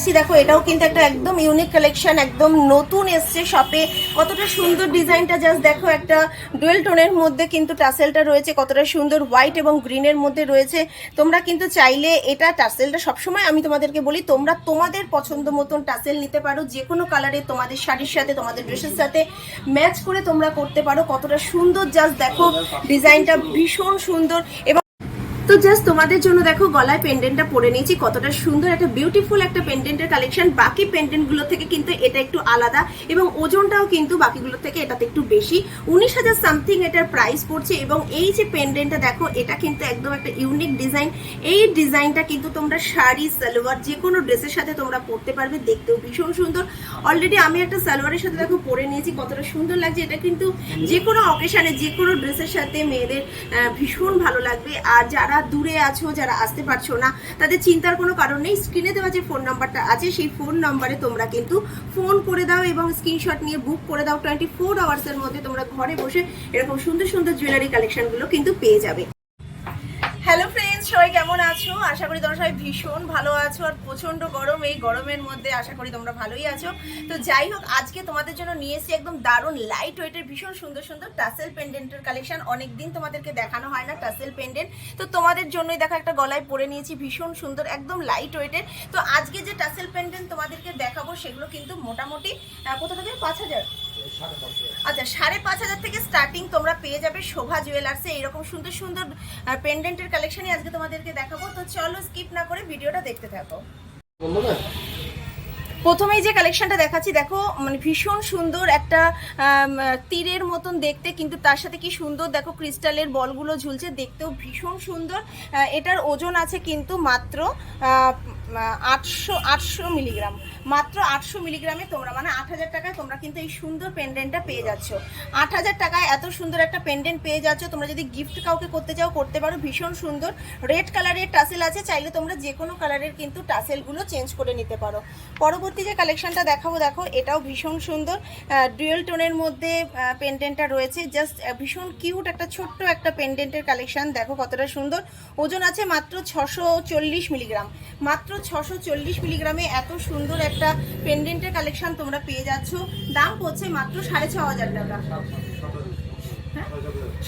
দেখছি, দেখো, এটাও কিন্তু একটা একদম ইউনিক কালেকশন একদম নতুন এসছে শপে কতটা সুন্দর ডিজাইনটা জাস্ট দেখো, একটা ডুয়েল টোনের মধ্যে কিন্তু টাসেলটা রয়েছে, কতটা সুন্দর হোয়াইট এবং গ্রিনের মধ্যে রয়েছে। তোমরা কিন্তু চাইলে এটা টাসেলটা সবসময় আমি তোমাদেরকে বলি, তোমরা তোমাদের পছন্দ মতন টাসেল নিতে পারো যে কোনো কালারে তোমাদের শাড়ির সাথে, তোমাদের ড্রেসের সাথে ম্যাচ করে তোমরা করতে পারো। কতটা সুন্দর জাস্ট দেখো, ডিজাইনটা ভীষণ সুন্দর এবং তো জাস্ট তোমাদের জন্য দেখো, গলায় পেন্ডেন্টটা পরে নিয়েছি। কতটা সুন্দর একটা বিউটিফুল একটা পেন্ডেন্টের কালেকশন বাকি পেন্ডেন্টগুলো থেকে কিন্তু এটা একটু আলাদা এবং ওজনটাও কিন্তু বাকিগুলো থেকে এটাতে একটু বেশি। উনিশ হাজার সামথিং এটার প্রাইস পড়ছে এবং এই যে পেন্ডেন্টটা দেখো, এটা কিন্তু একদম একটা ইউনিক ডিজাইন এই ডিজাইনটা কিন্তু তোমরা শাড়ি, সালোয়ার, যে কোনো ড্রেসের সাথে তোমরা পরতে পারবে, দেখতেও ভীষণ সুন্দর। অলরেডি আমি একটা সালোয়ারের সাথে দেখো, পরে নিয়েছি, কতটা সুন্দর লাগছে। এটা কিন্তু যে কোনো অকেশনে যে কোনো ড্রেসের সাথে মেয়েদের ভীষণ ভালো লাগবে। আর যারা দূরে আছো, যারা আসতে পারছ না, তাদের চিন্তার কোনো কারণ নেই। স্ক্রিনে দেওয়া যে ফোন নাম্বারটা আছে, সেই ফোন নাম্বারে তোমরা কিন্তু ফোন করে দাও এবং স্ক্রিনশট নিয়ে বুক করে দাও। টোয়েন্টি ফোর আওয়ার্সের মধ্যে তোমরা ঘরে বসে এরকম সুন্দর সুন্দর জুয়েলারি কালেকশনগুলো কিন্তু পেয়ে যাবে। কেমন আছো? আশা করি তোমরা সবাই ভীষণ ভালো আছো আর প্রচণ্ড গরম। এই গরমের মধ্যে আশা করি তোমরা ভালোই আছো। তো যাই হোক, আজকে তোমাদের জন্য নিয়ে এসেছি একদম দারুণ লাইট ওয়েটের ভীষণ সুন্দর সুন্দর টাসেল পেন্ডেন্টের কালেকশন অনেক দিন তোমাদেরকে দেখানো হয় না টাসেল পেন্ডেন্ট তো তোমাদের জন্যই দেখো একটা গলায় পরে নিয়েছি ভীষণ সুন্দর, একদম লাইট ওয়েটের তো আজকে যে টাসেল পেন্ডেন্ট তোমাদেরকে দেখাবো, সেগুলো কিন্তু মোটামুটি কোথা থেকে? পাঁচ হাজার। আচ্ছা সাড়ে পাঁচ হাজার থেকে স্টার্টিং তোমরা পেয়ে যাবে শোভা জুয়েলার্সে এরকম সুন্দর সুন্দর পেন্ডেন্টের কালেকশনই আজকে তোমাদেরকে দেখাবো। তো চলো স্কিপ না করে ভিডিওটা দেখতে থাকো। প্রথমেই যে কালেকশনটা দেখাচ্ছি, দেখো মানে ভীষণ সুন্দর একটা তীরের মতন দেখতে, কিন্তু তার সাথে কি সুন্দর, দেখো, ক্রিস্টালের বলগুলো ঝুলছে, দেখতেও ভীষণ সুন্দর। এটার ওজন আছে কিন্তু মাত্র আটশো আটশো মিলিগ্রাম। মাত্র আটশো মিলিগ্রামে তোমরা মানে আট হাজার টাকায় তোমরা কিন্তু এই সুন্দর পেন্ডেন্টটা পেয়ে যাচ্ছ। আট হাজার টাকায় এত সুন্দর একটা পেন্ডেন্ট পেয়ে যাচ্ছ। তোমরা যদি গিফট কাউকে করতে চাও, করতে পারো। ভীষণ সুন্দর। রেড কালারের টাসেল আছে। চাইলে তোমরা যে কোনো কালারের কিন্তু টাসেলগুলো চেঞ্জ করে নিতে পারো। পরবর্তী যে কালেকশনটা দেখাবো, দেখো, এটাও ভীষণ সুন্দর। ডুয়েল টোনের মধ্যে পেন্ডেন্টটা রয়েছে। জাস্ট ভীষণ কিউট একটা ছোট্ট একটা পেন্ডেন্টের কালেকশন দেখো কতটা সুন্দর। ওজন আছে মাত্র ছশো চল্লিশ মিলিগ্রাম। মাত্র ছশো চল্লিশ মিলিগ্রামে এত সুন্দর একটা পেন্ডেন্টের কালেকশন তোমরা পেয়ে যাচ্ছ দাম পড়ছে মাত্র সাড়ে ছ হাজার টাকা?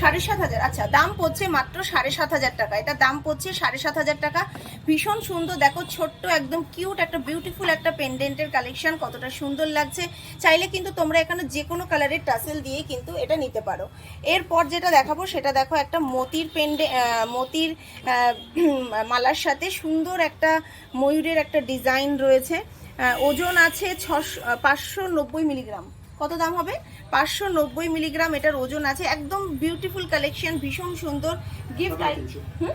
সাড়ে সাত হাজার। আচ্ছা দাম পড়ছে মাত্র সাড়ে সাত হাজার টাকা। এটা দাম পড়ছে সাড়ে সাত হাজার টাকা। ভীষণ সুন্দর। দেখো, ছোট্ট, একদম কিউট একটা বিউটিফুল একটা পেন্ডেন্টের কালেকশন কতটা সুন্দর লাগছে। চাইলে কিন্তু তোমরা এখানে যে কোনো কালারের টাসেল দিয়ে কিন্তু এটা নিতে পারো। এরপর যেটা দেখাবো, সেটা দেখো, একটা মতির পেন্ডে মতির মালার সাথে সুন্দর একটা ময়ূরের একটা ডিজাইন রয়েছে। ওজন আছে ছশো, পাঁচশো নব্বই মিলিগ্রাম কত দাম হবে? পাঁচশো নব্বই মিলিগ্রাম এটার ওজন আছে। একদম বিউটিফুল কালেকশন ভীষণ সুন্দর। Gift hmm?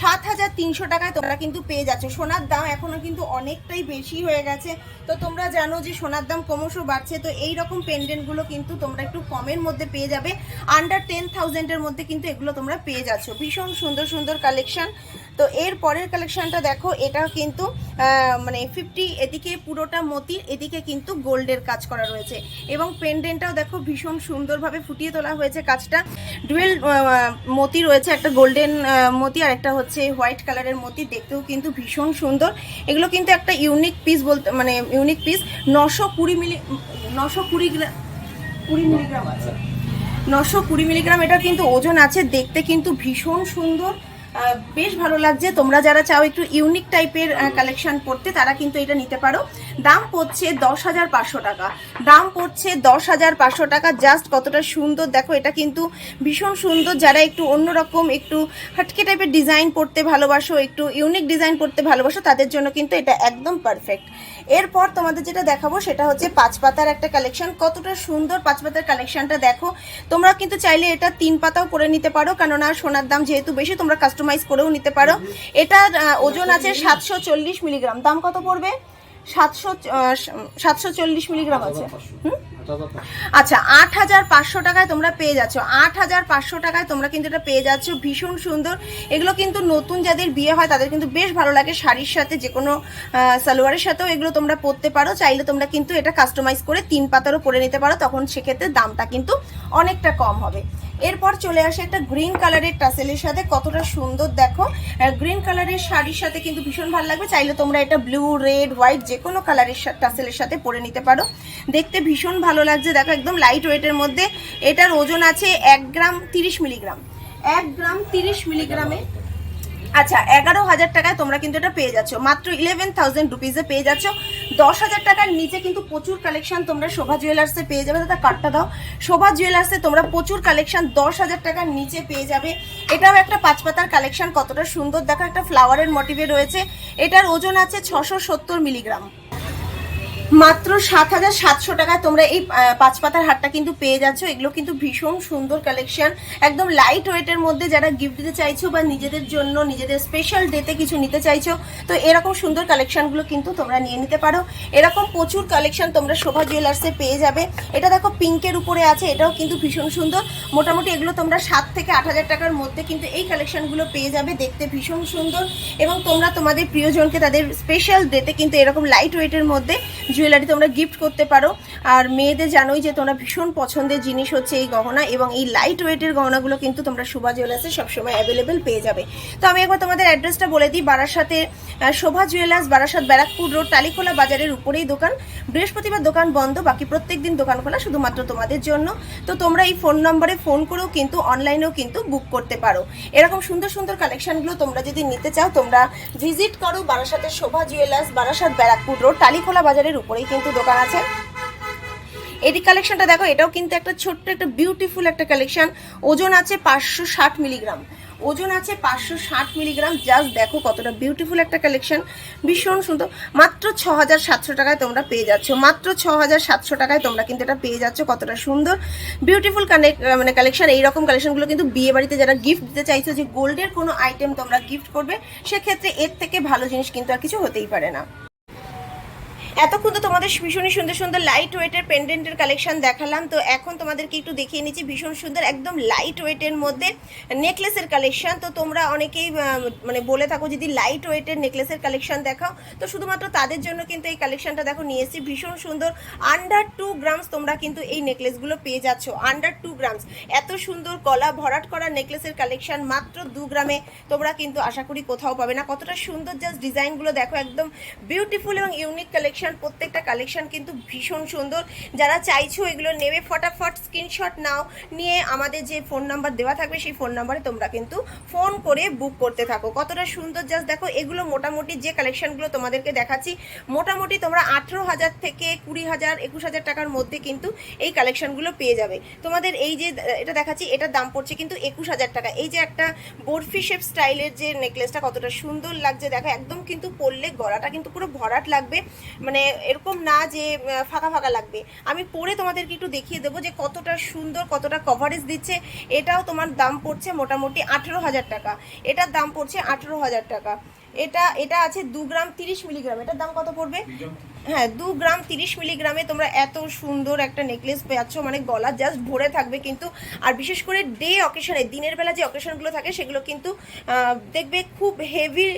সাত হাজার তিনশো টাকায় তোমরা কিন্তু পেয়ে যাচ্ছ। সোনার দাম এখনও কিন্তু অনেকটাই বেশি হয়ে গেছে। তো তোমরা জানো যে সোনার দাম ক্রমশ বাড়ছে, তো এই রকম পেন্ডেন্টগুলো কিন্তু তোমরা একটু কমের মধ্যে পেয়ে যাবে। আন্ডার টেন থাউজেন্ডের মধ্যে কিন্তু এগুলো তোমরা পেয়ে যাচ্ছ। ভীষণ সুন্দর সুন্দর কালেকশন তো এর পরের কালেকশনটা দেখো, এটা কিন্তু মানে ফিফটি এদিকে পুরোটা মতির, এদিকে কিন্তু গোল্ডের কাজ করা রয়েছে। এবং পেন্ডেন্টটাও দেখো ভীষণ সুন্দরভাবে ফুটিয়ে তোলা হয়েছে কাজটা। ডুয়েল মতি রয়েছে, একটা গোল্ডেন মতি, আর একটা হচ্ছে হোয়াইট কালারের মতি। দেখতেও কিন্তু ভীষণ সুন্দর। এগুলো কিন্তু একটা ইউনিক পিস বলতে মানে ইউনিক পিস নশো কুড়ি মিলি নশো কুড়ি গ্রাম কুড়ি মিলিগ্রাম আছে। নশো কুড়ি মিলিগ্রাম এটা কিন্তু ওজন আছে। দেখতে কিন্তু ভীষণ সুন্দর। বেশ ভালো লাগছে। তোমরা যারা চাও একটু ইউনিক টাইপের কালেকশন করতে তারা কিন্তু এটা নিতে পারো। দাম পড়ছে দশ হাজার পাঁচশো টাকা। দাম পড়ছে দশ হাজার পাঁচশো টাকা। জাস্ট কতটা সুন্দর। দেখো, এটা কিন্তু ভীষণ সুন্দর। যারা একটু অন্যরকম, একটু হাটকে টাইপের ডিজাইন পড়তে ভালোবাসো, একটু ইউনিক ডিজাইন পড়তে ভালোবাসো, তাদের জন্য কিন্তু এটা একদম পারফেক্ট এরপর তোমাদের যেটা দেখাবো সেটা হচ্ছে পাঁচ পাতার একটা কালেকশন কতটা সুন্দর পাঁচ পাতার কালেকশনটা দেখো। তোমরা কিন্তু চাইলে এটা তিন পাতাও করে নিতে পারো, কেননা সোনার দাম যেহেতু বেশি, তোমরা কাস্টমাইজ করেও নিতে পারো। এটার ওজন আছে সাতশো চল্লিশ মিলিগ্রাম। দাম কত পড়বে? সাতশো সাতশো মিলিগ্রাম আছে। হুম? আচ্ছা আট হাজার পাঁচশো টাকায় তোমরা পেয়ে যাচ্ছ। আট হাজার পাঁচশো টাকায় তোমরা কিন্তু এটা পেয়ে যাচ্ছ। ভীষণ সুন্দর। এগুলো কিন্তু নতুন যাদের বিয়ে হয়, তাদের কিন্তু বেশ ভালো লাগে শাড়ির সাথে যে কোনো সালোয়ারের সাথেও এগুলো তোমরা পরতে পারো। চাইলে তোমরা কিন্তু এটা কাস্টমাইজ করে তিন পাতারও পরে নিতে পারো। তখন সেক্ষেত্রে দামটা কিন্তু অনেকটা কম হবে। এরপর চলে আসে একটা গ্রিন কালারের টাসেলের সাথে। কতটা সুন্দর, দেখো। গ্রিন কালারের শাড়ির সাথে কিন্তু ভীষণ ভালো লাগবে। চাইলে তোমরা এটা ব্লু রেড হোয়াইট যে কোনো কালারের টাসেলের সাথে পরে নিতে পারো। দেখতে ভীষণ ভালো লাগছে। দেখো একদম লাইট ওয়েটের মধ্যে এটার ওজন আছে এক গ্রাম তিরিশ মিলিগ্রাম এক গ্রাম তিরিশ মিলিগ্রামে আচ্ছা এগারো হাজার টাকায় তোমরা কিন্তু এটা পেয়ে যাচ্ছ। মাত্র ইলেভেন থাউজেন্ড রুপিজে পেয়ে যাচ্ছ। দশ হাজার টাকার নিচে কিন্তু প্রচুর কালেকশন তোমরা শোভা জুয়েলার্সে পেয়ে যাবে। দাদা কার্ডটা দাও। শোভা জুয়েলার্সে তোমরা প্রচুর কালেকশন দশ হাজার টাকার নিচে পেয়ে যাবে। এটাও একটা পাঁচ পাতার কালেকশন কতটা সুন্দর। দেখো একটা ফ্লাওয়ারের মোটিভে রয়েছে। এটার ওজন আছে ছশো সত্তর মিলিগ্রাম মাত্র সাত হাজার সাতশো টাকায় তোমরা এই পাঁচ পাতার হারটা কিন্তু পেয়ে যাচ্ছ। এগুলো কিন্তু ভীষণ সুন্দর কালেকশন একদম লাইট ওয়েটের মধ্যে যারা গিফট দিতে চাইছো বা নিজেদের জন্য, নিজেদের স্পেশাল ডেতে কিছু নিতে চাইছো, তো এরকম সুন্দর কালেকশনগুলো কিন্তু তোমরা নিয়ে নিতে পারো। এরকম প্রচুর কালেকশন তোমরা শোভা জুয়েলার্সে পেয়ে যাবে। এটা দেখো পিঙ্কের উপরে আছে, এটাও কিন্তু ভীষণ সুন্দর। মোটামুটি এগুলো তোমরা সাত থেকে আট হাজার টাকার মধ্যে কিন্তু এই কালেকশনগুলো পেয়ে যাবে, দেখতে ভীষণ সুন্দর। এবং তোমরা তোমাদের প্রিয়জনকে তাদের স্পেশাল ডেতে কিন্তু এরকম লাইট ওয়েটের মধ্যে জুয়েলারি তোমরা গিফট করতে পারো। আর মেয়েদের জানোই যে তোমরা ভীষণ পছন্দের জিনিস হচ্ছে এই গহনা এবং এই লাইট ওয়েটের গহনাগুলো কিন্তু তোমরা শোভা জুয়েলার্সে সবসময় অ্যাভেলেবেল পেয়ে যাবে। তো আমি একবার তোমাদের অ্যাড্রেসটা বলে দিই, বারাসাতে শোভা জুয়েলার্স বারাসাত ব্যারাকপুর রোড টালিখোলা বাজারের উপরেই দোকান। বৃহস্পতিবার দোকান বন্ধ, বাকি প্রত্যেক দিন দোকান খোলা শুধুমাত্র তোমাদের জন্য। তো তোমরা এই ফোন নম্বরে ফোন করেও কিন্তু অনলাইনেও কিন্তু বুক করতে পারো। এরকম সুন্দর সুন্দর কালেকশনগুলো তোমরা যদি নিতে চাও, তোমরা ভিজিট করো বারাসাতের শোভা জুয়েলার্স বারাসাত ব্যারাকপুর রোড টালিখোলা বাজারের উপরেই কিন্তু দোকান আছে। এটি কালেকশনটা দেখো, এটাও কিন্তু একটা ছোট্ট, একটা বিউটিফুল একটা কালেকশন ওজন আছে পাঁচশো ষাট মিলিগ্রাম ওজন আছে পাঁচশো ষাট মিলিগ্রাম জাস্ট দেখো কতটা বিউটিফুল একটা কালেকশন ভীষণ সুন্দর। মাত্র ছ হাজার সাতশো টাকায় তোমরা পেয়ে যাচ্ছ। মাত্র ছ হাজার সাতশো টাকায় তোমরা কিন্তু এটা পেয়ে যাচ্ছ। কতটা সুন্দর বিউটিফুল মানে কালেকশন এইরকম কালেকশনগুলো কিন্তু বিয়ে বাড়িতে যারা গিফট দিতে চাইছো যে গোল্ডের কোনো আইটেম তোমরা গিফট করবে, সেক্ষেত্রে এর থেকে ভালো জিনিস কিন্তু আর কিছু হতেই পারে না। এতক্ষণ তো তোমাদের ভীষণই সুন্দর সুন্দর লাইট ওয়েটের পেন্ডেন্টের কালেকশন দেখালাম, তো এখন তোমাদেরকে একটু দেখিয়ে নিচ্ছি ভীষণ সুন্দর একদম লাইট ওয়েটের মধ্যে নেকলেসের কালেকশন তো তোমরা অনেকেই মানে বলে থাকো যদি লাইট ওয়েটের নেকলেসের কালেকশন দেখাও, তো শুধুমাত্র তাদের জন্য কিন্তু এই কালেকশনটা দেখো নিয়ে এসেছি। ভীষণ সুন্দর আন্ডার টু গ্রামস তোমরা কিন্তু এই নেকলেসগুলো পেয়ে যাচ্ছ আন্ডার টু গ্রামস এত সুন্দর গলা ভরাট করা নেকলেসের কালেকশন মাত্র দু গ্রামে তোমরা কিন্তু আশা করি কোথাও পাবে না। কতটা সুন্দর জাস্ট ডিজাইনগুলো দেখো, একদম বিউটিফুল এবং ইউনিক কালেকশন প্রত্যেকটা কালেকশন কিন্তু ভীষণ সুন্দর। যারা চাইছো এগুলো নেবে, ফটাফট স্ক্রিনশট নাও, নিয়ে আমাদের যে ফোন নাম্বার দেওয়া থাকবে, সেই ফোন নাম্বারে তোমরা কিন্তু ফোন করে বুক করতে থাকো। কতটা সুন্দর জাস্ট দেখো, এগুলো মোটামুটি যে কালেকশনগুলো তোমাদেরকে দেখাচ্ছি, মোটামুটি তোমরা আঠেরো হাজার থেকে কুড়ি হাজার, একুশ হাজার টাকার মধ্যে কিন্তু এই কালেকশনগুলো পেয়ে যাবে। তোমাদের এই যে, এটা দেখাচ্ছি, এটার দাম পড়ছে কিন্তু একুশ হাজার টাকা। এই যে একটা বরফি শেপ স্টাইলের যে নেকলেসটা কতটা সুন্দর লাগছে, দেখো, একদম কিন্তু পরলে গলাটা কিন্তু পুরো ভরাট লাগবে। মানে এরকম না যে ফাঁকা ফাঁকা লাগবে। আমি পরে তোমাদেরকে একটু দেখিয়ে দেবো যে কতটা সুন্দর, কতটা কভারেজ দিচ্ছে। এটাও তোমার দাম পড়ছে মোটামুটি আঠেরো হাজার টাকা। এটার দাম পড়ছে আঠেরো হাজার টাকা। এটা এটা আছে দু গ্রাম তিরিশ মিলিগ্রাম। এটার দাম কত পড়বে? হ্যাঁ দু গ্রাম তিরিশ মিলিগ্রামে তোমরা এত সুন্দর একটা নেকলেস পাচ্ছ মানে গলা জাস্ট ভরে থাকবে কিন্তু আর বিশেষ করে ডে অকেশনে দিনের বেলা যে অকেশনগুলো থাকে সেগুলো কিন্তু দেখবে খুব হেভি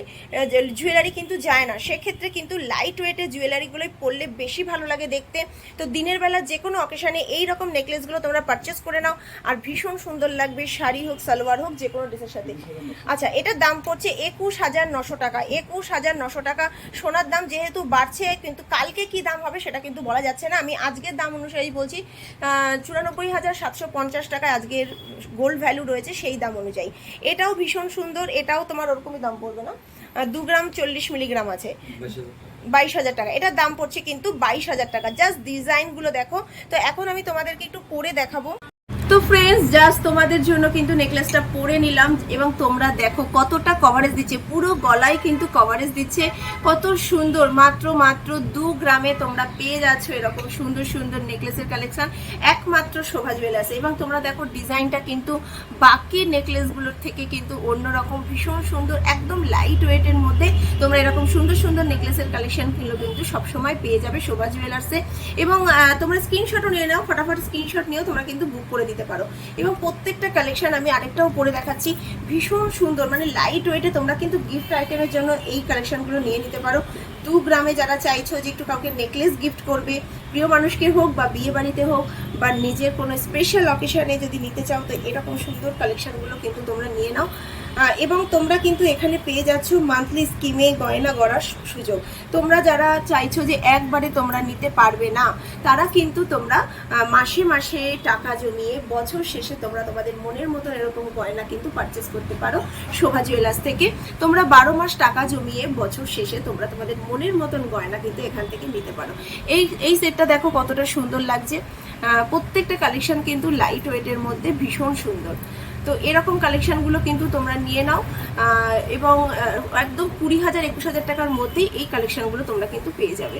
জুয়েলারি কিন্তু যায় না। সেক্ষেত্রে কিন্তু লাইট ওয়েটের জুয়েলারিগুলোই পরলে বেশি ভালো লাগে দেখতে। তো দিনের বেলা যে কোনো অকেশনে এই রকম নেকলেসগুলো তোমরা পারচেস করে নাও আর ভীষণ সুন্দর লাগবে শাড়ি হোক সালোয়ার হোক যে কোনো ড্রেসের সাথে। আচ্ছা এটার দাম পড়ছে একুশ হাজার নশো টাকা। একুশ হাজার নশো টাকা। সোনার দাম যেহেতু বাড়ছে, কিন্তু কালকে কি দাম হবে সেটা কিন্তু বলা যাচ্ছে না। আমি আজকের দাম অনুসারেই বলছি চুরানব্বই হাজার সাতশো পঞ্চাশ টাকায় আজকের গোল্ড ভ্যালু রয়েছে সেই দাম অনুযায়ী। এটাও ভীষণ সুন্দর, এটাও তোমার ওরকমই দাম পড়বে না? দু গ্রাম চল্লিশ মিলিগ্রাম আছে। বাইশ হাজার টাকা। এটার দাম পড়ছে কিন্তু বাইশ হাজার টাকা। জাস্ট ডিজাইনগুলো দেখো। তো এখন আমি তোমাদেরকে একটু পরে দেখাবো। তো ফ্রেন্ডস জাস্ট তোমাদের জন্য কিন্তু নেকলেসটা পরে নিলাম এবং তোমরা দেখো কতটা কভারেজ দিচ্ছে। পুরো গলায় কিন্তু কভারেজ দিচ্ছে। কত সুন্দর, মাত্র মাত্র দু গ্রামে তোমরা পেয়ে যাচ্ছ এরকম সুন্দর সুন্দর নেকলেসের কালেকশন একমাত্র শোভা জুয়েলার্স এবং তোমরা দেখো ডিজাইনটা কিন্তু বাকি নেকলেসগুলোর থেকে কিন্তু অন্যরকম। ভীষণ সুন্দর, একদম লাইট ওয়েটের মধ্যে তোমরা এরকম সুন্দর সুন্দর নেকলেসের কালেকশনগুলো কিন্তু সবসময় পেয়ে যাবে শোভা জুয়েলার্সে এবং তোমরা স্ক্রিনশটও নিয়ে নাও, ফটাফট স্ক্রিনশট নিয়েও তোমরা কিন্তু বুক করে দিতে পারো। এবং প্রত্যেকটা কালেকশন আমি আরেকটাও পরে দেখাচ্ছি। ভীষণ সুন্দর মানে লাইট ওয়েটে তোমরা কিন্তু গিফট আইটেমের জন্য এই কালেকশনগুলো নিয়ে নিতে পারো। দু গ্রামে যারা চাইছো যে একটু কাউকে নেকলেস গিফট করবে, প্রিয় মানুষকে হোক বা বিয়ে বাড়িতে হোক বা নিজের কোনো স্পেশাল অকেশনে যদি নিতে চাও, তো এরকম সুন্দর কালেকশনগুলো কিন্তু তোমরা নিয়ে নাও। এবং তোমরা কিন্তু এখানে পেয়ে যাচ্ছ মান্থলি স্কিমে গয়না গড়ার সুযোগ। তোমরা যারা চাইছো যে একবারে তোমরা নিতে পারবে না, তারা কিন্তু তোমরা মাসে মাসে টাকা জমিয়ে বছর শেষে তোমরা তোমাদের মনের মতন এরকম গয়না কিন্তু পারচেস করতে পারো শোভা জুয়েলার্স থেকে। তোমরা বারো মাস টাকা জমিয়ে বছর শেষে তোমরা তোমাদের মনের মতন গয়না কিন্তু এখান থেকে নিতে পারো। এই এই সেটটা দেখো কতটা সুন্দর লাগছে। প্রত্যেকটা কালেকশন কিন্তু লাইট ওয়েটের মধ্যে ভীষণ সুন্দর। তো এরকম কালেকশনগুলো কিন্তু তোমরা নিয়ে নাও। এবং একদম কুড়ি হাজার, একুশ হাজার টাকার মধ্যেই এই কালেকশনগুলো তোমরা কিন্তু পেয়ে যাবে।